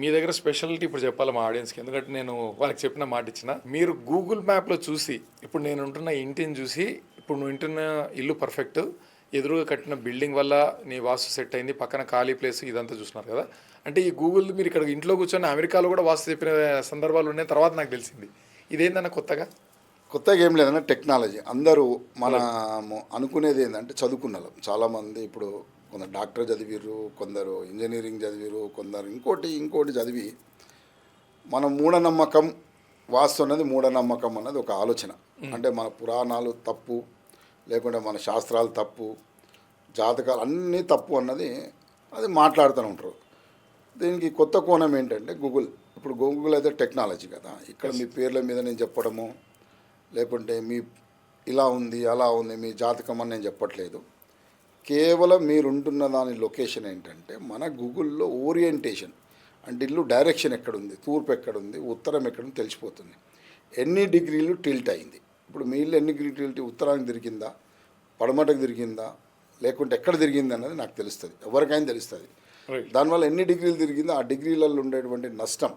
మీ దగ్గర స్పెషాలిటీ ఇప్పుడు చెప్పాలి మా ఆడియన్స్కి ఎందుకంటే నేను వాళ్ళకి చెప్పిన మాట ఇచ్చిన. మీరు గూగుల్ మ్యాప్లో చూసి ఇప్పుడు నేను ఉంటున్న ఇంటిని చూసి ఇప్పుడు నువ్వు ఉంటున్న ఇల్లు పర్ఫెక్ట్ ఎదురుగా కట్టిన బిల్డింగ్ వల్ల నీ వాస్తు సెట్ అయింది. పక్కన ఖాళీ ప్లేస్ ఇదంతా చూస్తున్నారు కదా. అంటే ఈ గూగుల్ మీరు ఇక్కడ ఇంట్లో కూర్చొని అమెరికాలో కూడా వాస్తు చెప్పిన సందర్భాలు ఉన్నాయి. తర్వాత నాకు తెలిసింది. ఇదేందన్న కొత్తగా? కొత్తగా ఏం లేదన్నా టెక్నాలజీ. అందరూ మనము అనుకునేది ఏంటంటే చదువుకున్నాం చాలామంది ఇప్పుడు కొందరు డాక్టర్ చదివిర్రు కొందరు ఇంజనీరింగ్ చదివిరు కొందరు ఇంకోటి ఇంకోటి చదివి మన మూఢనమ్మకం వాస్తు అన్నది మూఢనమ్మకం అన్నది ఒక ఆలోచన. అంటే మన పురాణాలు తప్పు లేకుంటే మన శాస్త్రాలు తప్పు జాతకాలు అన్నీ తప్పు అన్నది అది మాట్లాడుతూ ఉంటారు. దీనికి కొత్త కోణం ఏంటంటే గూగుల్. ఇప్పుడు గూగుల్ అయితే టెక్నాలజీ కదా. ఇక్కడ మీ పేర్ల మీద నేను చెప్పడము లేకుంటే మీ ఇలా ఉంది అలా ఉంది మీ జాతకం అని నేను చెప్పట్లేదు. కేవలం మీరుంటున్న దాని లొకేషన్ ఏంటంటే మన గూగుల్లో ఓరియంటేషన్ అంటే ఇల్లు డైరెక్షన్ ఎక్కడుంది తూర్పు ఎక్కడుంది ఉత్తరం ఎక్కడుంది తెలిసిపోతుంది. ఎన్ని డిగ్రీలు టిల్ట్ అయింది? ఇప్పుడు మీ ఇల్లు ఎన్ని డిగ్రీ టిల్ట్ ఉత్తరానికి తిరిగిందా పడమటకు తిరిగిందా లేకుంటే ఎక్కడ తిరిగింది అన్నది నాకు తెలుస్తుంది. ఎవరికైనా తెలుస్తుంది. దానివల్ల ఎన్ని డిగ్రీలు తిరిగిందో ఆ డిగ్రీలలో ఉండేటువంటి నష్టం.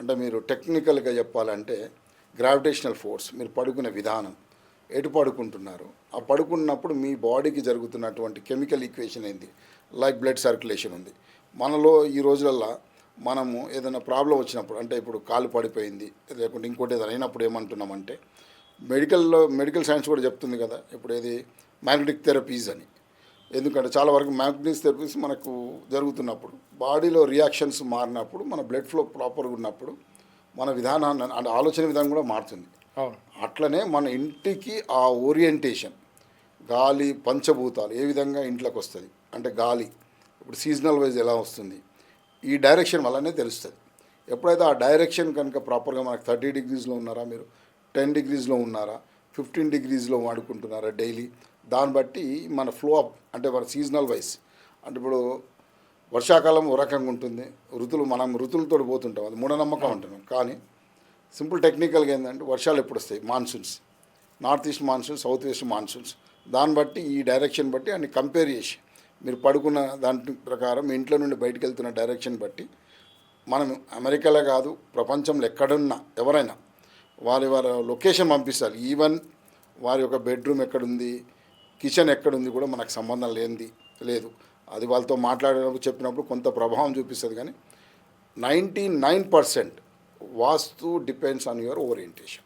అంటే మీరు టెక్నికల్గా చెప్పాలంటే గ్రావిటేషనల్ ఫోర్స్ మీరు పడుకునే విధానం ఎటు పడుకుంటున్నారు? ఆ పడుకున్నప్పుడు మీ బాడీకి జరుగుతున్నటువంటి కెమికల్ ఈక్వేషన్ ఏంది? లైక్ బ్లడ్ సర్క్యులేషన్ ఉంది. మనలో ఈ రోజులల్లో మనము ఏదైనా ప్రాబ్లం వచ్చినప్పుడు అంటే ఇప్పుడు కాలు పడిపోయింది లేకుంటే ఇంకోటి ఏదైనా అయినప్పుడు ఏమంటున్నామంటే మెడికల్లో మెడికల్ సైన్స్ కూడా చెప్తుంది కదా ఇప్పుడు ఏది మ్యాగ్నెటిక్ థెరపీస్ అని. ఎందుకంటే చాలా వరకు మ్యాగ్నెటిక్ థెరపీస్ మనకు జరుగుతున్నప్పుడు బాడీలో రియాక్షన్స్ మారినప్పుడు మన బ్లడ్ ఫ్లో ప్రాపర్గా ఉన్నప్పుడు మన విధానాన్ని అంటే ఆలోచన విధానం కూడా మారుతుంది. అట్లనే మన ఇంటికి ఆ ఓరియంటేషన్ గాలి పంచభూతాలు ఏ విధంగా ఇంట్లోకి వస్తుంది అంటే గాలి ఇప్పుడు సీజనల్ వైజ్ ఎలా వస్తుంది? ఈ డైరెక్షన్ వల్లనే తెలుస్తుంది. ఎప్పుడైతే ఆ డైరెక్షన్ కనుక ప్రాపర్గా మనకు థర్టీ డిగ్రీస్లో ఉన్నారా మీరు? టెన్ డిగ్రీస్లో ఉన్నారా? ఫిఫ్టీన్ డిగ్రీస్లో వాడుకుంటున్నారా డైలీ? దాన్ని బట్టి మన ఫ్లో అప్ అంటే మన సీజనల్ వైజ్ అంటే ఇప్పుడు వర్షాకాలం ఓ రకంగా ఉంటుంది ఋతులు మనం ఋతులతో పోతుంటాం అది మూఢనమ్మకం ఉంటున్నాం కానీ సింపుల్ టెక్నికల్గా ఏంటంటే వర్షాలు ఎప్పుడు వస్తాయి? Monsoons. North east monsoon south west monsoons. దాన్ని బట్టి ఈ డైరెక్షన్ బట్టి అన్ని కంపేర్ చేసి మీరు పడుకున్న దాని ప్రకారం మీ ఇంట్లో నుండి బయటకు వెళ్తున్న డైరెక్షన్ బట్టి మనం అమెరికాలో కాదు ప్రపంచంలో ఎక్కడున్నా ఎవరైనా వారి వారి లొకేషన్ పంపిస్తారు. ఈవెన్ వారి యొక్క బెడ్రూమ్ ఎక్కడుంది కిచెన్ ఎక్కడుంది కూడా మనకు సంబంధం లేనిది లేదు. అది వాళ్ళతో మాట్లాడినప్పుడు చెప్పినప్పుడు కొంత ప్రభావం చూపిస్తుంది కానీ ninety nine percent vastu depends on your orientation.